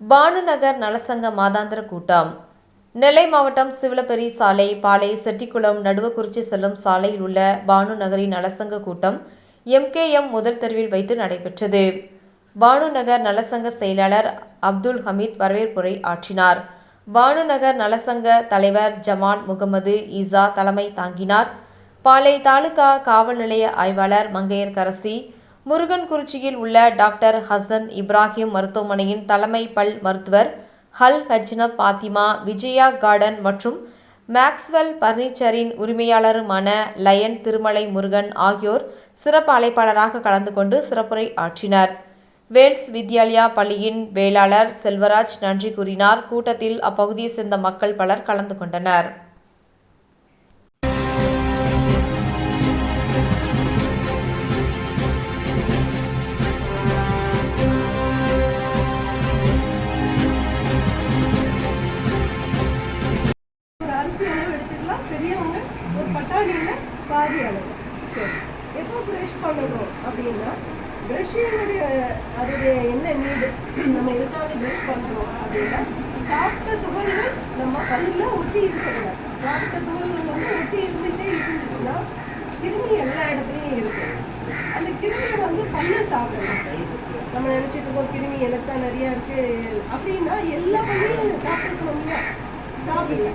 பானுநகர் நலசங்க மாதாந்திர கூட்டம். நெல்லை மாவட்டம் சிவலப்பெரி சாலை பாலை செட்டிக்குளம் நடுவக்குறிச்சி செல்லும் சாலையில் உள்ள பானு நகரின் நலசங்க கூட்டம் எம்கேஎம் முதல் தெருவில் வைத்து நடைபெற்றது. பானுநகர் நலசங்க செயலாளர் அப்துல் ஹமீத் வரவேற்புரை ஆற்றினார். பானுநகர் நலசங்க தலைவர் ஜமான் முகமது ஈசா தலைமை தாங்கினார். பாளை தாலுகா காவல் நிலைய ஆய்வாளர் மங்கையர்கரசி முருகன்குறிச்சியில் உள்ள டாக்டர் ஹசன் இப்ராஹிம் மருத்துவமனையின் தலைமை பல் மருத்துவர் ஹல் ஹஜ்னப் பாத்திமா விஜயா கார்டன் மற்றும் மேக்ஸ்வெல் பர்னிச்சரின் உரிமையாளருமான லயன் திருமலை முருகன் ஆகியோர் சிறப்பு அழைப்பாளராக கலந்து கொண்டு சிறப்புரை ஆற்றினர். வேல்ஸ் வித்யாலயா பள்ளியின் வேளாளர் செல்வராஜ் நன்றி கூறினார். கூட்டத்தில் அப்பகுதியை சேர்ந்த மக்கள் பலர் கலந்து கொண்டனர். பெரியவங்க ஒரு பட்டாணியில் பாதி அளவு சரி. எப்போ ப்ரஷ் பண்ணணும் அப்படின்னா ப்ரஷ்ஷினுடைய அதோடைய என்ன நீடு நம்ம எதுக்காக ப்ரஷ் பண்ணுறோம் அப்படின்னா சாப்பிட்ட துகள்கள் நம்ம பல்லில் ஒட்டி இருக்கக்கூடாது சாப்பிட்ட துகள்கள் வந்து ஒட்டி இருந்துகிட்டே இருந்துச்சுன்னா கிருமி எல்லா இடத்துலையும் இருக்கும். அந்த கிருமியை வந்து பல்ல சாப்பிடணும். நம்ம நினச்சிட்டு இருக்கோம் கிருமி எனக்கு நிறையா இருக்குது அப்படின்னா எல்லா பள்ளியும் சாப்பிட்டுக்கணும் இல்லையா? சாப்பிடல.